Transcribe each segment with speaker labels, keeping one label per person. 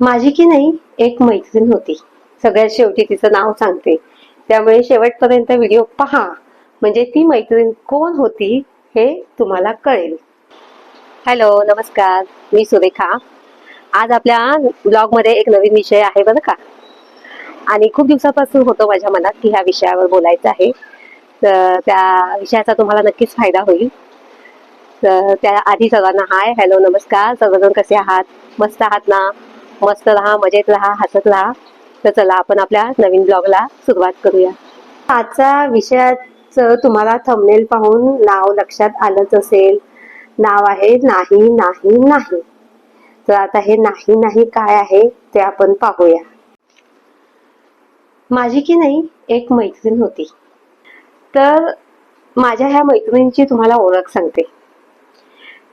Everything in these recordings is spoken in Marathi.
Speaker 1: माझी की नाही एक मैत्रीण होती. सगळ्यात शेवटी तिचं नाव सांगते. त्यामुळे शेवटपर्यंत व्हिडिओ पहा. म्हणजे ती मैत्रीण कोण होती हे तुम्हाला कळेल. हॅलो नमस्कार. मी सुरेखा. आज आपल्या ब्लॉगमध्ये एक नवीन विषय आहे बरं का? आणि खूप दिवसापासून होतो माझ्या मनात की ह्या विषयावर बोलायचं आहे. तर त्या विषयाचा तुम्हाला नक्कीच फायदा होईल. तर त्या आधी सर्वांना हाय हॅलो नमस्कार. सर्वजण कसे आहात? मस्त आहात ना? मस्त राहा मजेत राहा हसत राहा. तर चला आपण आपल्या नवीन ब्लॉगला सुरुवात करूया. आजच्या विषयाचं तुम्हाला थंबनेल पाहून नाव लक्षात आलंच असेल. नाव आहे नाही नाही नाही. तर आता हे नाही नाही काय आहे ते आपण पाहूया. माझी की नाही एक मैत्रीण होती. तर माझ्या ह्या मैत्रिणीची तुम्हाला ओळख सांगते.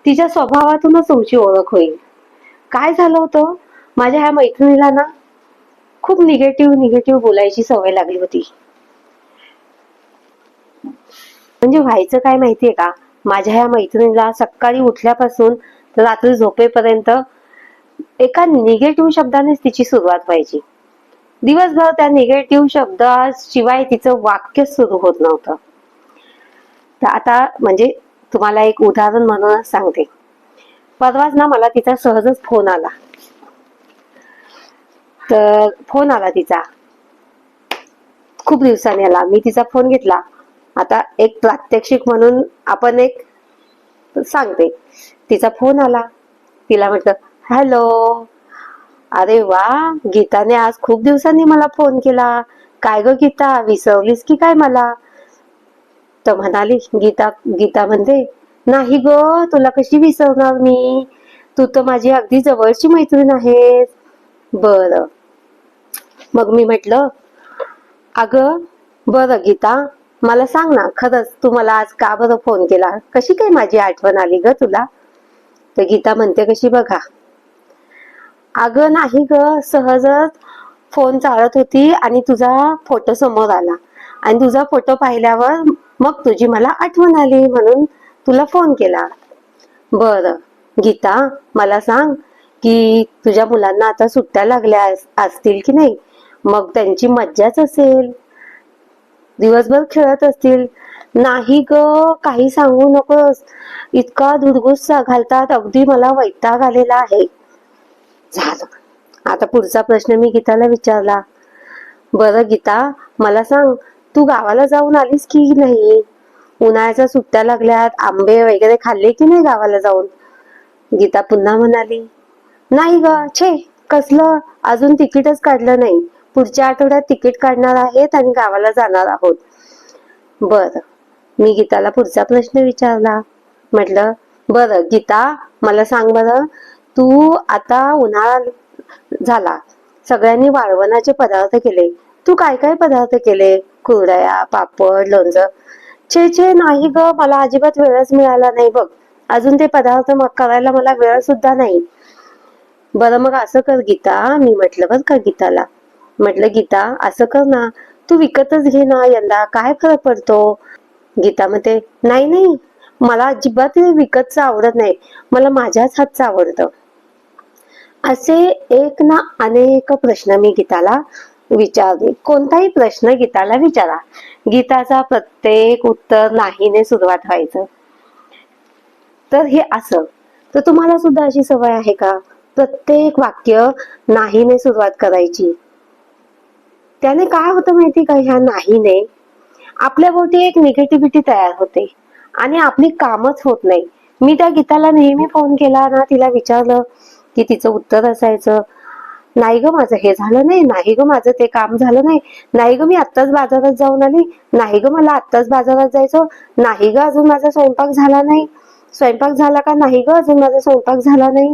Speaker 1: तिच्या स्वभावातूनच तुमची ओळख होईल. काय झालं होतं? माझ्या ह्या मैत्रिणीला ना खूप निगेटिव्ह निगेटिव्ह बोलायची सवय लागली होती. म्हणजे व्हायचं काय माहितीये का? माझ्या ह्या मैत्रिणीला सकाळी उठल्यापासून तर रात्री झोपेपर्यंत एका निगेटिव्ह शब्दानेच तिची सुरुवात व्हायची. दिवसभर त्या निगेटिव्ह शब्दाशिवाय तिचं वाक्य सुरू होत नव्हतं. तर आता म्हणजे तुम्हाला एक उदाहरण म्हणून सांगते. परवाच ना मला तिचा सहजच फोन आला. तर फोन आला तिचा. खूप दिवसांनी आला. मी तिचा फोन घेतला. आता एक प्रात्यक्षिक म्हणून आपण एक सांगते. तिचा फोन आला. तिला म्हटलं हॅलो अरे वा गीताने आज खूप दिवसांनी मला फोन केला. काय ग गीता विसरलीस की काय मला? तर म्हणाली गीता गीता म्हणते नाही ग तुला कशी विसरणार मी? तू तर माझी अगदी जवळची मैत्रीण आहेस. बर. मग मी म्हटलं अगं बरं गीता मला सांग ना खरंच तू मला आज का बरं फोन केला? कशी काय माझी आठवण आली ग तुला? तर गीता म्हणते कशी बघा. अगं नाही ग सहजच फोन चालत होती आणि तुझा फोटो समोर आला. आणि तुझा फोटो पाहिल्यावर मग तुझी मला आठवण आली म्हणून तुला फोन केला. बर गीता मला सांग की तुझ्या मुलांना आता सुट्ट्या लागल्या अस- असतील की नाही? मग त्यांची मज्जाच असेल. दिवसभर खेळत असतील. नाही ग काही सांगू नकोस. इतका धुडगुस्सा घालतात. अगदी मला वैताग आलेला आहे. झालं. आता पुढचा प्रश्न मी गीताला विचारला. बरं गीता मला सांग तू गावाला जाऊन आलीस की नाही? उन्हाळ्याच्या सुट्ट्या लागल्यात. आंबे वगैरे खाल्ले की नाही गावाला जाऊन? गीता पुन्हा म्हणाली नाही ग छे कसलं? अजून तिकीटच काढलं नाही. पुढच्या आठवड्यात तिकीट काढणार आहेत आणि गावाला जाणार आहोत. बर. मी गीताला पुढचा प्रश्न विचारला. म्हटलं बरं गीता मला सांग बरं तू आता उन्हाळा झाला. सगळ्यांनी वाळवणाचे पदार्थ केले. तू काय काय पदार्थ केले? कुरड्या पापड लोणचं. छे छे नाही ग मला अजिबात वेळच मिळाला नाही बघ. अजून ते पदार्थ मग करायला मला वेळ सुद्धा नाही. बरं मग असं कर गीता. मी म्हटलं बर का गीताला. म्हटलं गीता असं कर ना. तू विकतच घे ना यंदा. काय फरक पडतो? गीता म्हणते नाही नाही. मला अजिबात हे विकतचं आवडत नाही. मला माझ्याच हातचं आवडतं. असे एक ना अनेक प्रश्न मी गीताला विचारले कोणताही प्रश्न गीताला विचारा. गीताचा प्रत्येक उत्तर नाहीने सुरुवात व्हायचं. तर हे असं. तर तुम्हाला सुद्धा अशी सवय आहे का? प्रत्येक वाक्य नाहीने सुरुवात करायची. त्याने काय होतं माहिती का? ह्या नाहीने आपल्या भोवती एक निगेटिव्हिटी तयार होते. आणि आपली कामच होत नाही. मी त्या गीताला नेहमी फोन केला ना तिला विचारलं की तिचं उत्तर असायचं. नाही ग माझं हे झालं नाही. नाही ग माझं ते काम झालं नाही. नाही ग मी आत्ताच बाजारात जाऊन आली. नाही ग मला आत्ताच बाजारात जायचं. नाही ग अजून माझा स्वयंपाक झाला नाही. स्वयंपाक झाला का? नाही ग अजून माझा स्वयंपाक झाला नाही.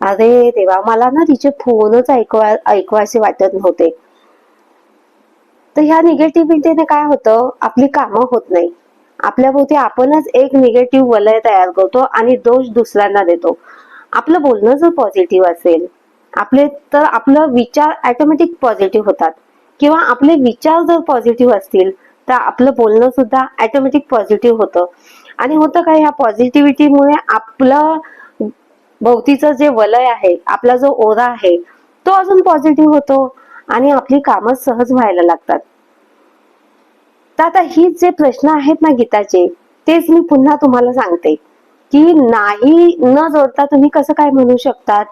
Speaker 1: अरे देवा मला ना तिचे फोनच ऐकवा ऐकवायचे वाटत नव्हते. तर ह्या निगेटिव्हिटीने काय होतं? आपली कामं होत नाही. आपल्या भोवती आपणच एक निगेटिव्ह वलय तयार करतो आणि दोष दुसऱ्यांना देतो. आपलं बोलणं जर पॉझिटिव्ह असेल आपले तर आपलं विचार ऑटोमॅटिक पॉझिटिव्ह होतात. किंवा आपले विचार जर पॉझिटिव्ह असतील तर आपलं बोलणं सुद्धा ऑटोमॅटिक पॉझिटिव्ह होतं. आणि होतं काय? ह्या पॉझिटिव्हिटीमुळे आपलं भोवतीचं जे वलय आहे आपला जो ओरा आहे तो अजून पॉझिटिव्ह होतो. आणि आपली कामं सहज व्हायला लागतात. तर आता ही जे प्रश्न आहेत ना गीताचे तेच मी पुन्हा तुम्हाला सांगते की नाही न जोडता तुम्ही कसं काय म्हणू शकतात?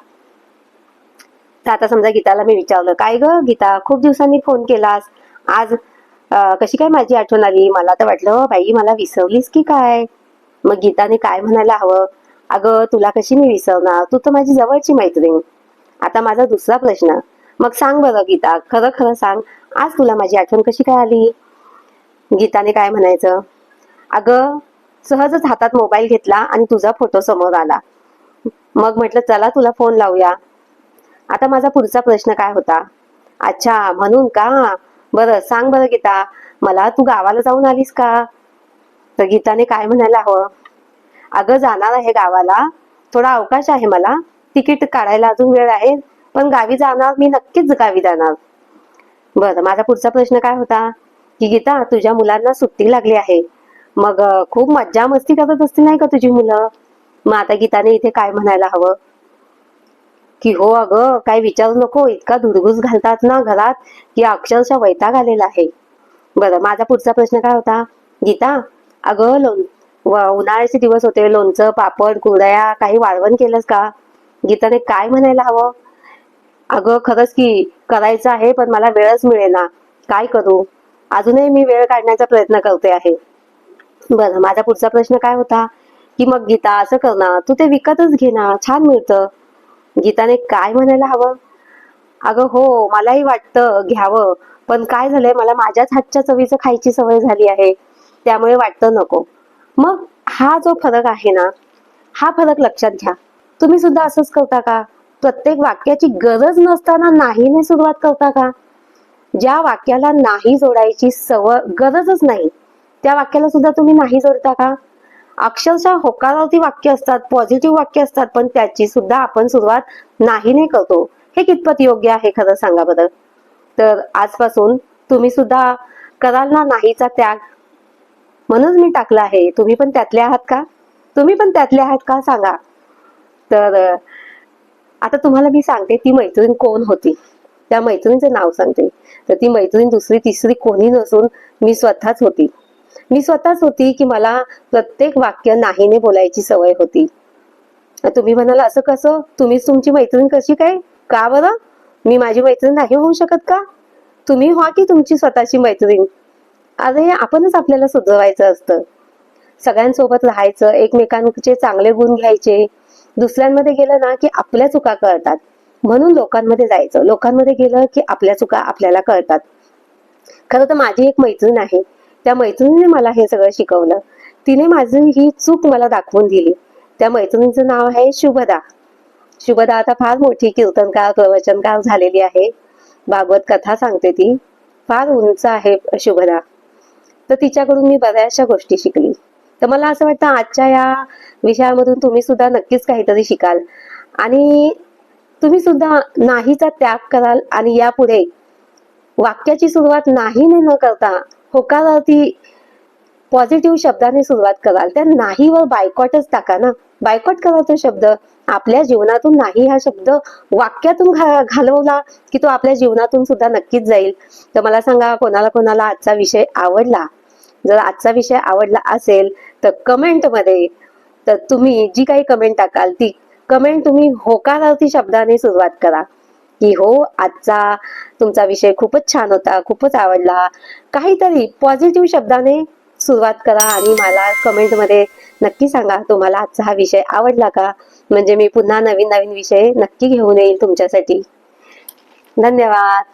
Speaker 1: तर आता समजा गीताला मी विचारलं काय ग गीता खूप दिवसांनी फोन केलास? आज कशी काय माझी आठवण आली? मला तर वाटलं बाई मला विसरलीस की काय? मग गीताने काय म्हणायला हवं? अगं तुला कशी मी विसरणार? तू तर माझी जवळची मैत्रीण. आता माझा दुसरा प्रश्न मग सांग बरं गीता खरं खरं सांग. आज तुला माझी आठवण कशी काय आली? गीताने काय म्हणायचं? अगं सहजच हातात मोबाईल घेतला आणि तुझा फोटो समोर आला. मग म्हटलं चला तुला फोन लावूया. आता माझा पुढचा प्रश्न काय होता? अच्छा म्हणून का? बरं सांग बरं गीता मला तू गावाला जाऊन आलीस का? तर गीताने काय म्हणायला हवं? अगं जाणार आहे गावाला. थोडा अवकाश आहे मला. तिकीट काढायला अजून वेळ आहे. पण गावी जाणार मी नक्कीच गावी जाणार. बरं माझा पुढचा प्रश्न काय होता? की गीता तुझ्या मुलांना सुट्टी लागली आहे. मग खूप मज्जा मस्ती करत असतील नाही का तुझी मुलं? मग आता गीताने इथे काय म्हणायला हवं? की हो अगं काय विचारू नको इतका धुडगूस घालतात ना घरात की अक्षरशः वैताग आलेला आहे. बरं माझा पुढचा प्रश्न काय होता? गीता अगं लोण उन्हाळ्याचे दिवस होते लोणचं पापड कुरडया काही वाळवण केलंस का? गीताने काय म्हणायला हवं? अगं खरंच की करायचं आहे पण मला वेळच मिळेना. काय करू? अजूनही मी वेळ काढण्याचा प्रयत्न करते आहे. बरं माझा पुढचा प्रश्न काय होता? की मग गीता असं कर ना. तू ते विकतच घे ना. छान मिळतं. गीताने काय म्हणायला हवं? अगं हो मलाही वाटतं घ्यावं. पण काय झालंय? मला माझ्याच हातच्या चवीचं खायची सवय झाली आहे. त्यामुळे वाटतं नको. मग हा जो फरक आहे ना हा फरक लक्षात घ्या. तुम्ही सुद्धा असंच करता का? प्रत्येक वाक्याची गरज नसताना नाहीने सुरुवात करता का? ज्या वाक्याला नाही जोडायची सवय गरजच नाही त्या वाक्याला सुद्धा तुम्ही नाही जोडता का? अक्षरशः होकारावरती वाक्य असतात पॉझिटिव्ह वाक्य असतात पण त्याची सुद्धा आपण सुरुवात नाहीने करतो. हे कितपत योग्य आहे खरं सांगा बरं? तर आजपासून तुम्ही सुद्धा कराल ना नाहीचा त्याग? म्हणून मी टाकला आहे. तुम्ही पण त्यातले आहात का? तुम्ही पण त्यातले आहात का? सांगा. तर आता तुम्हाला मी सांगते ती मैत्रीण कोण होती? त्या मैत्रिणीचं नाव सांगते. तर ती मैत्रीण दुसरी तिसरी कोणी नसून मी स्वतःच होती. मी स्वतःच होती की मला प्रत्येक वाक्य नाहीने बोलायची सवय होती. तुम्ही म्हणाल असं कसं? तुम्हीच तुमची मैत्रीण कशी काय? का बरं? मी माझी मैत्रीण नाही होऊ शकत का? तुम्ही व्हा की तुमची स्वतःची मैत्रीण. अरे आपणच आपल्याला सुधरवायचं असतं. सगळ्यांसोबत राहायचं एकमेकांचे चांगले गुण घ्यायचे दुसऱ्यांमध्ये गेलं ना की आपल्या चुका कळतात. म्हणून लोकांमध्ये जायचं. लोकांमध्ये गेलं की आपल्या चुका आपल्याला कळतात. खरं तर माझी एक मैत्रीण आहे. त्या मैत्रिणीने मला हे सगळं शिकवलं. तिने माझी ही चूक मला दाखवून दिली. त्या मैत्रिणीचं नाव आहे शुभदा. शुभदा आता फार मोठी कीर्तनकार प्रवचनकार झालेली आहे. भागवत कथा सांगते ती. फार उंच आहे शुभदा. तर तिच्याकडून मी बऱ्याचशा गोष्टी शिकली. तर मला असं वाटतं आजच्या या विषयामधून तुम्ही सुद्धा नक्कीच काहीतरी शिकाल. आणि तुम्ही सुद्धा नाहीचा त्याग कराल आणि यापुढे वाक्याची सुरुवात नाहीने न करता होकारार्थी पॉझिटिव्ह शब्दाने सुरुवात कराल. त्या नाहीवर बायकॉटच टाका ना. बायकॉट करा तो शब्द आपल्या जीवनातून नाही हा शब्द वाक्यातून घालवला की तो आपल्या जीवनातून सुद्धा नक्कीच जाईल. तर मला सांगा कोणाला कोणाला आजचा विषय आवडला? जर आजचा विषय आवडला असेल तर कमेंटमध्ये तर तुम्ही जी काही कमेंट टाकाल ती कमेंट तुम्ही होकारार्थी शब्दाने सुरुवात करा. की हो आजचा तुमचा विषय खूपच छान होता खूपच आवडला. काहीतरी पॉझिटिव्ह शब्दाने सुरुवात करा आणि मला कमेंटमध्ये नक्की सांगा तुम्हाला आजचा हा विषय आवडला का? म्हणजे मी पुन्हा नवीन नवीन विषय नक्की घेऊन येईल तुमच्यासाठी. धन्यवाद.